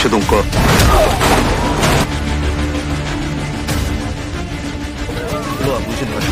최동과 일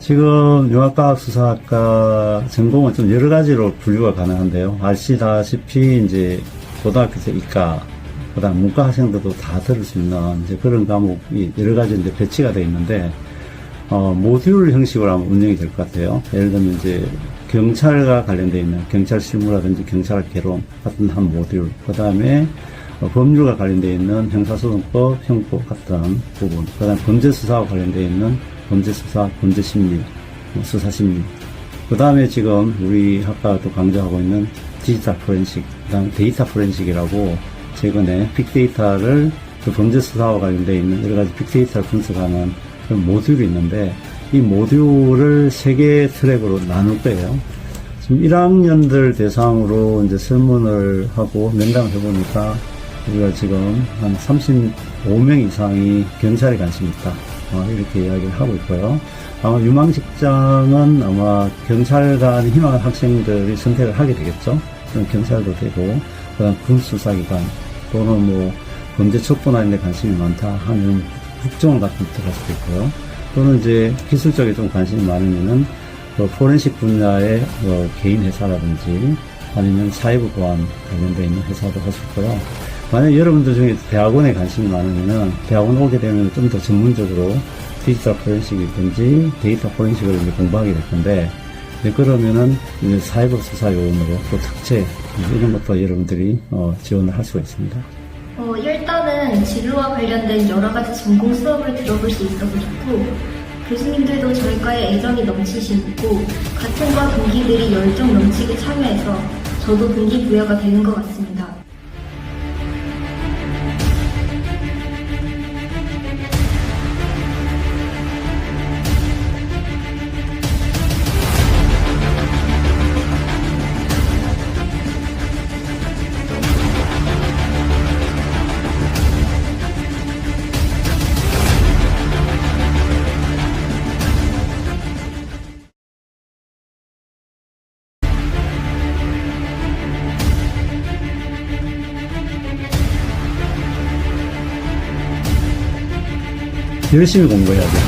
지금 융합과학 수사학과 전공은 좀 여러 가지로 분류가 가능한데요. 아시다시피 이제 고등학교에서 이과, 그다음 문과 학생들도 다 들을 수 있는 이제 그런 과목이 여러 가지 이제 배치가 되어 있는데 어, 모듈 형식으로 하면 운영이 될 것 같아요. 예를 들면 이제 경찰과 관련되어 있는 경찰 실무라든지 경찰 개론 같은 한 모듈, 그 다음에 법률과 관련되어 있는 형사소송법, 형법 같은 부분, 그 다음에 범죄수사와 관련되어 있는 범죄 수사, 범죄 심리, 뭐 수사 심리, 그 다음에 지금 우리 학과가 또 강조하고 있는 디지털 포렌식, 그 다음에 데이터 포렌식이라고 최근에 빅데이터를 그 범죄 수사와 관련되어 있는 여러 가지 빅데이터를 분석하는 그런 모듈이 있는데 이 모듈을 세 개의 트랙으로 나눌 거예요. 지금 1학년들 대상으로 이제 설문을 하고 면담을 해보니까 우리가 지금 한 35명 이상이 경찰에 관심이 있다. 어, 이렇게 이야기를 하고 있고요. 아마 유망 직장은 아마 경찰관 희망하는 학생들이 선택을 하게 되겠죠. 그럼 경찰도 되고, 그 다음 군수사기관 또는 뭐 범죄 척도나 이런 데 관심이 많다 하면 국정 같은 데 들어갈 수도 있고요. 또는 이제 기술 쪽에 좀 관심이 많으면은 그 포렌식 분야의 뭐 개인 회사라든지 아니면 사이버 보안 관련되어 있는 회사도 할 수 있고요. 만약 여러분들 중에 대학원에 관심이 많으면은 대학원 오게 되면 좀 더 전문적으로 디지털 포렌식이든지 데이터 포렌식을 이제 공부하게 될 건데 이제 그러면은 이제 사이버 수사 요원으로 또 특채 이런 것도 여러분들이 어, 지원을 할 수가 있습니다. 어, 일단은 진로와 관련된 여러 가지 전공 수업을 들어볼 수 있어서 좋고, 교수님들도 저희 과에 애정이 넘치시고, 같은 과 동기들이 열정 넘치게 참여해서 저도 동기부여가 되는 것 같습니다. 열심히 공부해야 돼.